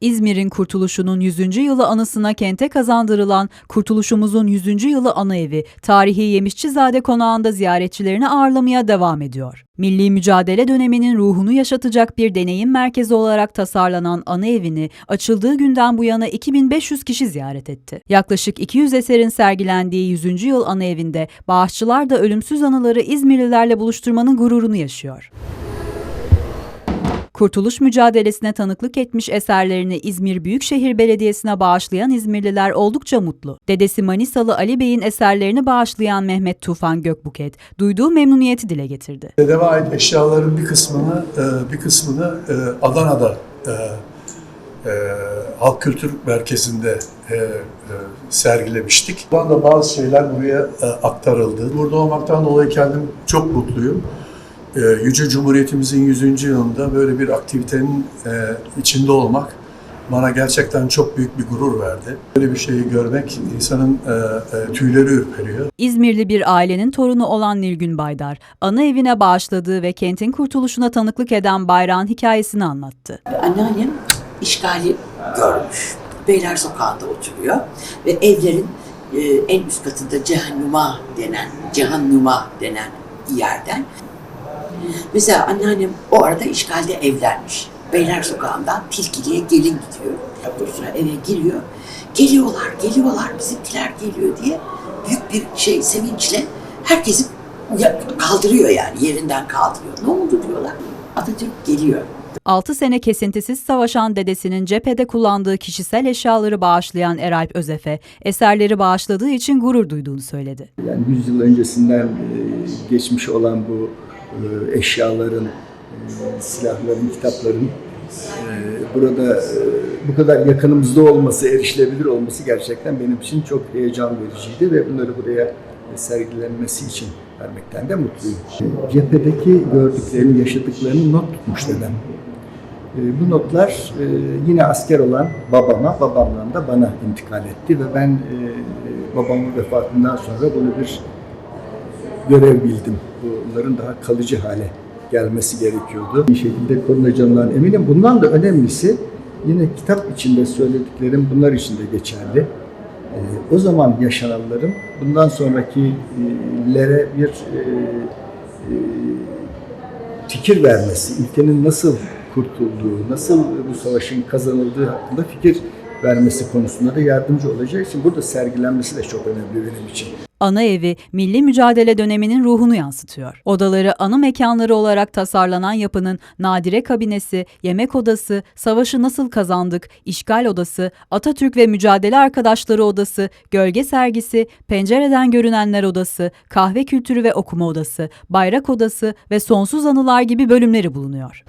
İzmir'in kurtuluşunun 100. yılı anısına kente kazandırılan Kurtuluşumuzun 100. yılı ana evi, tarihi Yemişçizade konağında ziyaretçilerini ağırlamaya devam ediyor. Milli mücadele döneminin ruhunu yaşatacak bir deneyim merkezi olarak tasarlanan ana evini açıldığı günden bu yana 2500 kişi ziyaret etti. Yaklaşık 200 eserin sergilendiği 100. yıl ana evinde bağışçılar da ölümsüz anıları İzmirlilerle buluşturmanın gururunu yaşıyor. Kurtuluş mücadelesine tanıklık etmiş eserlerini İzmir Büyükşehir Belediyesi'ne bağışlayan İzmirliler oldukça mutlu. Dedesi Manisalı Ali Bey'in eserlerini bağışlayan Mehmet Tufan Gökbuket, duyduğu memnuniyeti dile getirdi. Dedeme ait eşyaların bir kısmını e, bir kısmını e, Adana'da e, Halk Kültür Merkezi'nde sergilemiştik. Buradan da bazı şeyler buraya aktarıldı. Burada olmaktan dolayı kendim çok mutluyum. E, Yüce Cumhuriyetimizin 100. yılında böyle bir aktivitenin e, içinde olmak bana gerçekten çok büyük bir gurur verdi. Böyle bir şeyi görmek insanın e, e, tüyleri ürperiyor. İzmirli bir ailenin torunu olan Nilgün Baydar, ana evine bağışladığı ve kentin kurtuluşuna tanıklık eden bayrağın hikayesini anlattı. Anneannem işgali görmüş. Beyler Sokağı'nda oturuyor ve evlerin e, en üst katında Cehennuma denen, Cehennuma denen yerden. Mesela anneannem o arada işgalde evlenmiş. Beyler Sokağı'ndan Tilkili'ye gelin gidiyor. Sıra eve giriyor. Geliyorlar, geliyorlar, bizimkiler geliyor diye büyük bir şey sevinçle herkesi kaldırıyor yani yerinden kaldırıyor. Ne oldu diyorlar. Atatürk geliyor. 6 sene kesintisiz savaşan dedesinin cephede kullandığı kişisel eşyaları bağışlayan Eralp Özefe, eserleri bağışladığı için gurur duyduğunu söyledi. Yani 100 yıl öncesinden e, geçmiş olan bu eşyaların, e, silahların, kitapların e, burada e, bu kadar yakınımızda olması, erişilebilir olması gerçekten benim için çok heyecan vericiydi ve bunları buraya sergilenmesi için vermekten de mutluyum. E, Cephedeki gördüklerini, yaşadıklarını not tutmuş dedem. E, Bu notlar e, yine asker olan babama, babamdan da bana intikal etti ve ben e, babamın vefatından sonra bunu bir görev bildim. Bunların daha kalıcı hale gelmesi gerekiyordu. Bir şekilde korunacağından eminim. Bundan da önemlisi yine kitap içinde söylediklerim bunlar için de geçerli. E, O zaman yaşananların bundan sonrakilere bir e, e, fikir vermesi, ülkenin nasıl kurtulduğu, nasıl bu savaşın kazanıldığı hakkında fikir vermesi konusunda da yardımcı olacağı için burada sergilenmesi de çok önemli benim için. Ana evi, milli mücadele döneminin ruhunu yansıtıyor. Odaları anı mekanları olarak tasarlanan yapının nadire kabinesi, yemek odası, savaşı nasıl kazandık, işgal odası, Atatürk ve mücadele arkadaşları odası, gölge sergisi, pencereden görünenler odası, kahve kültürü ve okuma odası, bayrak odası ve sonsuz anılar gibi bölümleri bulunuyor.